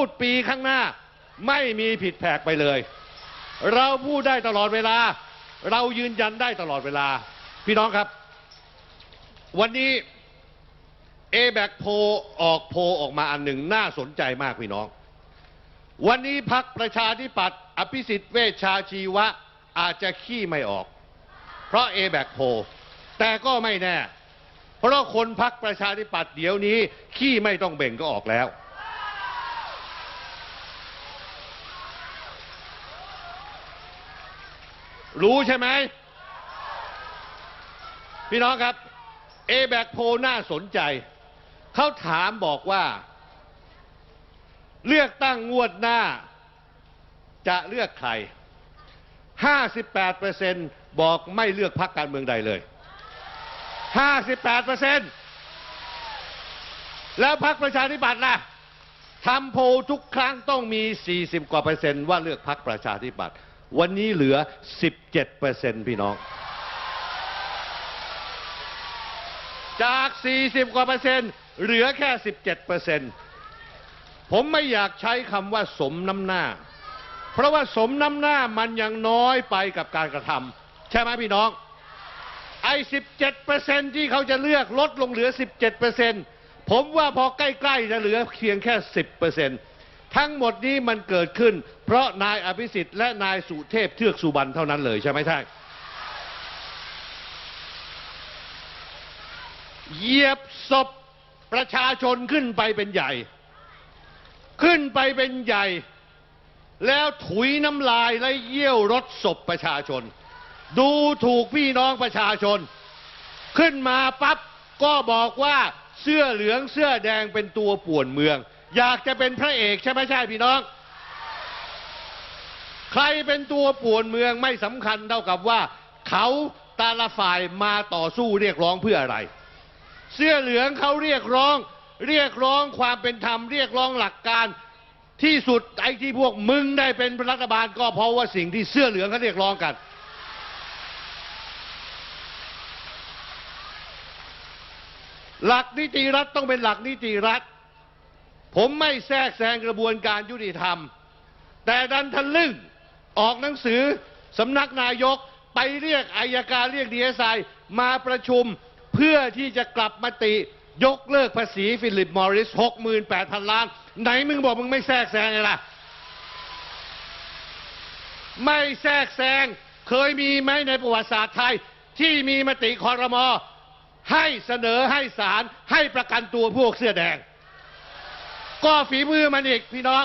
พูดปีข้างหน้า ไม่มีผิดแผกไปเลย เราพูดได้ตลอดเวลา เรายืนยันได้ตลอดเวลา พี่น้องครับ วันนี้ a b a c โพออกโพออกมาอันหนึ่งน่าสนใจมากพี่น้อง วันนี้พักประชาธิปัตย์อภิสิทธิ์เวชชาชีวะอาจจะขี้ไม่ออก เพราะ a b a c โพแต่ก็ไม่แน่ เพราะคนพักประชาธิปัตย์เดี๋ยวนี้ขี้ไม่ต้องเบ่งก็ออกแล้ว รู้ใช่ไหม พี่น้องครับ a b a c โพน่าสนใจ เขาถามบอกว่า เลือกตั้งงวดหน้า จะเลือกใคร 58%บอกไม่เลือกพรรคการเมืองใดเลย 58%แล้วพรรคประชาธิปัตย์ล่ะทำโพลทุกครั้งต้องมี 40 กว่าเปอร์เซ็นต์ว่าเลือกพรรคประชาธิปัตย์ วันนี้เหลือ 17%พี่น้อง จาก 40 กว่าเปอร์เซ็นต์เหลือแค่ 17เปอร์เซ็นต์ผมไม่อยากใช้คำว่าสมน้ำหน้า เพราะว่าสมน้ำหน้ามันยังน้อยไปกับการกระทำใช่ไหมพี่น้อง ไอ้17เปอร์เซ็นต์ที่เขาจะเลือกลดลงเหลือ 17เปอร์เซ็นต์ผมว่าพอใกล้ ๆ จะเหลือเพียงแค่ 10เปอร์เซ็นต์ ทั้งหมดนี้มันเกิดขึ้น เพราะนายอภิสิทธิ์และนายสุเทพเทือกสุบรรณเท่านั้นเลยใช่ไหมท่านเหยียบศพประชาชนขึ้นไปเป็นใหญ่ ขึ้นไปเป็นใหญ่ แล้วถุยน้ำลายและเยี่ยวรถศพประชาชน ดูถูกพี่น้องประชาชน ขึ้นมาปั๊บก็บอกว่าเสื้อเหลืองเสื้อแดงเป็นตัวป่วนเมือง อยากจะเป็นพระเอกใช่ไหมใช่พี่น้อง ใครเป็นตัวป่วนเมืองไม่สำคัญเท่ากับว่า เขาแตาละฝ่ายมาต่อสู้เรียกร้องเพื่ออะไร เสื้อเหลืองเขาเรียกร้อง เรียกร้องความเป็นธรรม เรียกร้องหลักการที่สุดไอ้ที่พวกมึงได้เป็นรัฐบาลก็เพราะว่าสิ่งที่เสื้อเหลืองเขาเรียกร้องกัน หลักนิติรัฐต้องเป็นหลักนิติรัฐ ผมไม่แทรกแซงกระบวนการยุติธรรม แต่ดันทะลึ่งออกหนังสือสำนักนายกไปเรียกอายการเรียกดีเอสไอมาประชุมเพื่อที่จะกลับมติยกเลิกภาษีฟิลิปมอริส 68,000 ล้าน ไหนมึงบอกมึงไม่แทรกแซงไงล่ะ ไม่แทรกแซงเคยมีไหมในประวัติศาสตร์ไทย ที่มีมติคอรมอให้เสนอให้ศาลให้ประกันตัวพวกเสื้อแดง ก็ฝีมือมันอีกพี่น้อง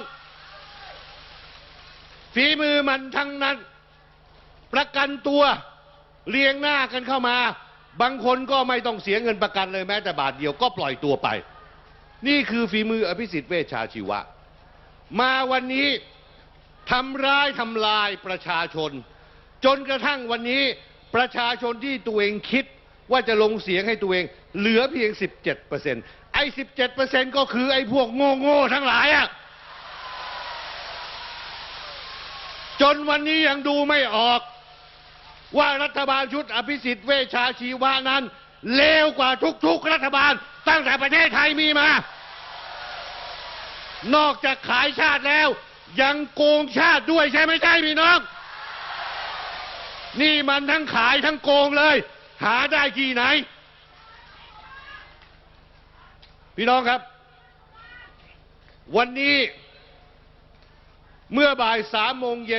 ฝีมือมันทั้งนั้น ประกันตัวเรียงหน้ากันเข้ามา บางคนก็ไม่ต้องเสียเงินประกันเลยแม้แต่บาทเดียวก็ปล่อยตัวไป นี่คือฝีมืออภิสิทธิ์เวชชาชีวะ มาวันนี้ทำร้ายทำลายประชาชน จนกระทั่งวันนี้ประชาชนที่ตัวเองคิดว่าจะลงเสียงให้ตัวเอง เหลือเพียง 17% ไอ้17%ก็คือไอ้พวกโง่ๆทั้งหลายอะจนวันนี้ยังดูไม่ออก ว่ารัฐบาลชุดอภิสิทธิ์เวชชาชีวะนั้น เลวกว่าทุกๆรัฐบาล ตั้งแต่ประเทศไทยมีมา นอกจากขายชาติแล้ว ยังโกงชาติด้วยใช่ไหมใช่พี่น้อง นี่มันทั้งขายทั้งโกงเลย หาได้ที่ไหน พี่น้องครับ วันนี้เมื่อบ่ายสามโมงเย็น